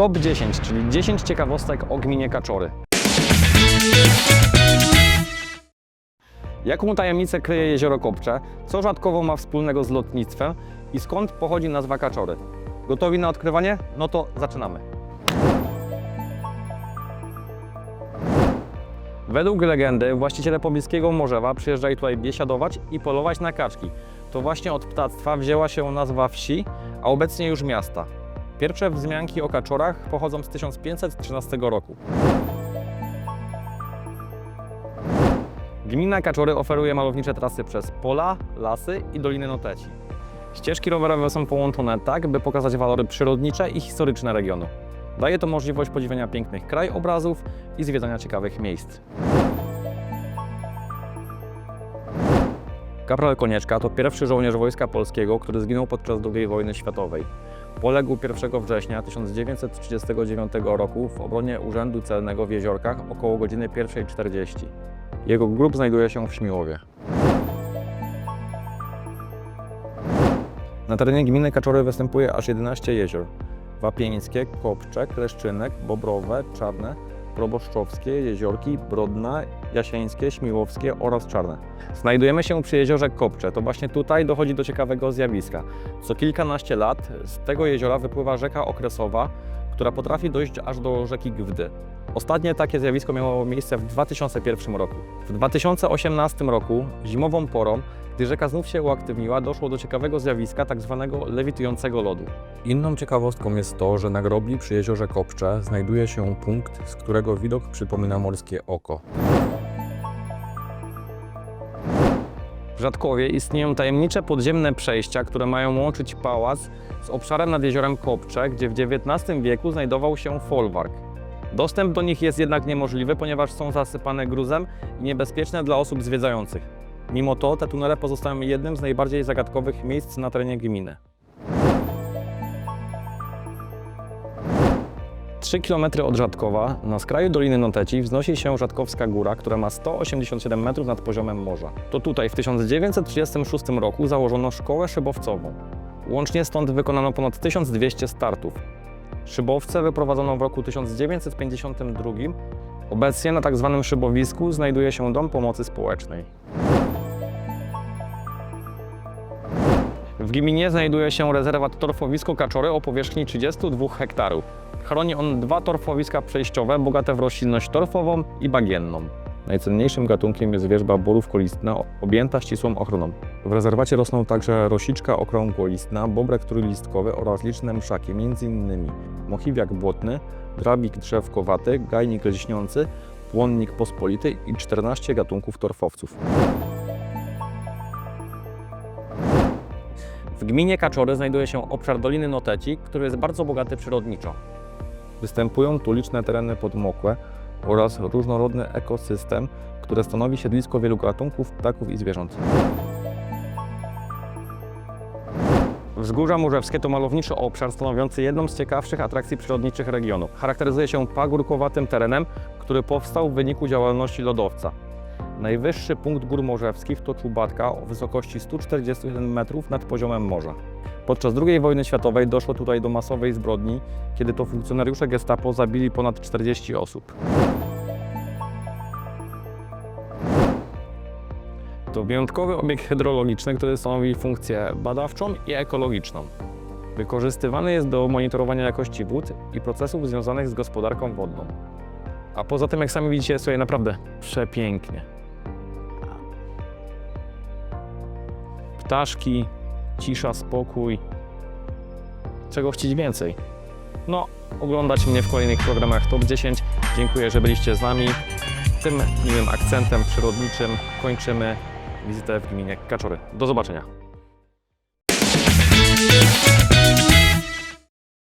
Top 10, czyli 10 ciekawostek o gminie Kaczory. Jaką tajemnicę kryje jezioro Kopcze? Co rzadkowo ma wspólnego z lotnictwem? I skąd pochodzi nazwa Kaczory? Gotowi na odkrywanie? No to zaczynamy. Według legendy właściciele pobliskiego Morzewa przyjeżdżali tutaj biesiadować i polować na kaczki. To właśnie od ptactwa wzięła się nazwa wsi, a obecnie już miasta. Pierwsze wzmianki o kaczorach pochodzą z 1513 roku. Gmina Kaczory oferuje malownicze trasy przez pola, lasy i Doliny Noteci. Ścieżki rowerowe są połączone tak, by pokazać walory przyrodnicze i historyczne regionu. Daje to możliwość podziwiania pięknych krajobrazów i zwiedzania ciekawych miejsc. Kapral Konieczka to pierwszy żołnierz Wojska Polskiego, który zginął podczas II wojny światowej. Poległ 1 września 1939 roku w obronie Urzędu Celnego w Jeziorkach około godziny 1.40. Jego grób znajduje się w Śmiłowie. Na terenie gminy Kaczory występuje aż 11 jezior. Wapieńskie, Kopcze, Kleszczynek, Bobrowe, Czarne, Proboszczowskie, Jeziorki, Brodna, Jasieńskie, Śmiłowskie oraz Czarne. Znajdujemy się przy jeziorze Kopcze. To właśnie tutaj dochodzi do ciekawego zjawiska. Co kilkanaście lat z tego jeziora wypływa rzeka okresowa, która potrafi dojść aż do rzeki Gwdy. Ostatnie takie zjawisko miało miejsce w 2001 roku. W 2018 roku, zimową porą, gdy rzeka znów się uaktywniła, doszło do ciekawego zjawiska tak zwanego lewitującego lodu. Inną ciekawostką jest to, że na grobli przy jeziorze Kopcze znajduje się punkt, z którego widok przypomina morskie oko. W Rzadkowie istnieją tajemnicze podziemne przejścia, które mają łączyć pałac z obszarem nad jeziorem Kopcze, gdzie w XIX wieku znajdował się folwark. Dostęp do nich jest jednak niemożliwy, ponieważ są zasypane gruzem i niebezpieczne dla osób zwiedzających. Mimo to te tunele pozostają jednym z najbardziej zagadkowych miejsc na terenie gminy. 3 km od Rzadkowa, na skraju Doliny Noteci, wznosi się Rzadkowska Góra, która ma 187 metrów nad poziomem morza. To tutaj w 1936 roku założono szkołę szybowcową. Łącznie stąd wykonano ponad 1200 startów. Szybowce wyprowadzono w roku 1952. Obecnie na tzw. szybowisku znajduje się Dom Pomocy Społecznej. W gminie znajduje się rezerwat Torfowisko Kaczory o powierzchni 32 hektarów. Chroni on dwa torfowiska przejściowe, bogate w roślinność torfową i bagienną. Najcenniejszym gatunkiem jest wierzba borówkolistna, objęta ścisłą ochroną. W rezerwacie rosną także rosiczka okrągłolistna, bobrek trójlistkowy oraz liczne mszaki, m.in. mochiwiak błotny, drabik drzewkowaty, gajnik lśniący, płonnik pospolity i 14 gatunków torfowców. W gminie Kaczory znajduje się obszar Doliny Noteci, który jest bardzo bogaty przyrodniczo. Występują tu liczne tereny podmokłe oraz różnorodny ekosystem, który stanowi siedlisko wielu gatunków ptaków i zwierząt. Wzgórza Murzewskie to malowniczy obszar stanowiący jedną z ciekawszych atrakcji przyrodniczych regionu. Charakteryzuje się pagórkowatym terenem, który powstał w wyniku działalności lodowca. Najwyższy punkt gór morzewskich to Czubatka o wysokości 141 metrów nad poziomem morza. Podczas II wojny światowej doszło tutaj do masowej zbrodni, kiedy to funkcjonariusze gestapo zabili ponad 40 osób. To wyjątkowy obiekt hydrologiczny, który stanowi funkcję badawczą i ekologiczną. Wykorzystywany jest do monitorowania jakości wód i procesów związanych z gospodarką wodną. A poza tym, jak sami widzicie, jest tutaj naprawdę przepięknie. Ptaszki, cisza, spokój. Czego chcieć więcej? No, oglądać mnie w kolejnych programach Top 10. Dziękuję, że byliście z nami. Tym miłym akcentem przyrodniczym kończymy wizytę w gminie Kaczory. Do zobaczenia.